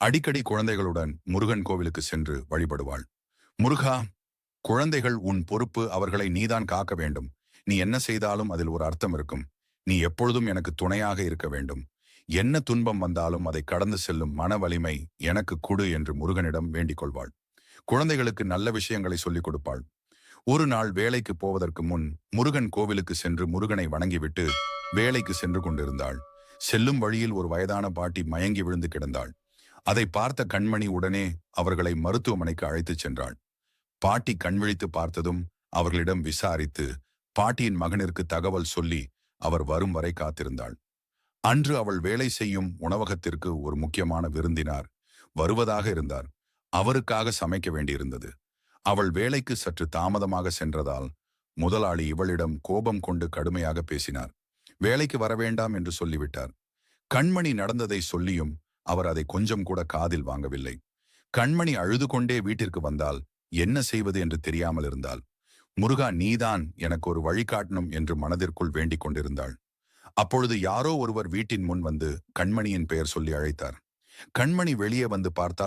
அடிக்கடி குழந்தைகளுடன் முருகன் கோவிலுக்கு சென்று வழிபடுவாள். முருகா குழந்தைகள் உன் பொறுப்பு அவர்களை நீதான் காக்க வேண்டும். நீ என்ன செய்தாலும் அதில் ஒரு அர்த்தம் இருக்கும். நீ எப்பொழுதும் எனக்கு துணையாக இருக்க வேண்டும். என்ன துன்பம் வந்தாலும் அதை கடந்து செல்லும் மன வலிமை எனக்கு கொடு என்று முருகனிடம் வேண்டிக் கொள்வாள். குழந்தைகளுக்கு நல்ல விஷயங்களை சொல்லிக் கொடுப்பாள். ஒரு நாள் வேலைக்கு போவதற்கு முன் முருகன் கோவிலுக்கு சென்று முருகனை வணங்கிவிட்டு வேலைக்கு சென்று கொண்டிருந்தாள். செல்லும் வழியில் ஒரு வயதான பாட்டி மயங்கி விழுந்து கிடந்தாள். அதை பார்த்த கண்மணி உடனே அவர்களை மருத்துவமனைக்கு அழைத்துச் சென்றாள். பாட்டி கண்விழித்து பார்த்ததும் அவர்களிடம் விசாரித்து பாட்டியின் மகனிற்கு தகவல் சொல்லி அவர் வரும் வரை காத்திருந்தாள். அன்று அவள் வேலை செய்யும் உணவகத்திற்கு ஒரு முக்கியமான விருந்தினார் வருவதாக இருந்தார். அவருக்காக சமைக்க வேண்டியிருந்தது. அவள் வேலைக்கு சற்று தாமதமாக சென்றதால் முதலாளி இவளிடம் கோபம் கொண்டு கடுமையாக பேசினார். வேலைக்கு வரவேண்டாம் என்று சொல்லிவிட்டார். கண்மணி நடந்ததை சொல்லியும் அவர் அதை கொஞ்சம் கூட காதில் வாங்கவில்லை. கண்மணி அழுது கொண்டே வீட்டிற்கு வந்தால் என்ன செய்வது என்று தெரியாமல் இருந்தால் முருகா நீதான் எனக்கு ஒரு வழிகாட்டணும் என்று மனதிற்குள் வேண்டிக் கொண்டிருந்தாள். அப்பொழுது யாரோ ஒருவர் வீட்டின் முன் வந்து கண்மணியின் பெயர் சொல்லி அழைத்தார். கண்மணி வெளியே வந்து பார்த்தால்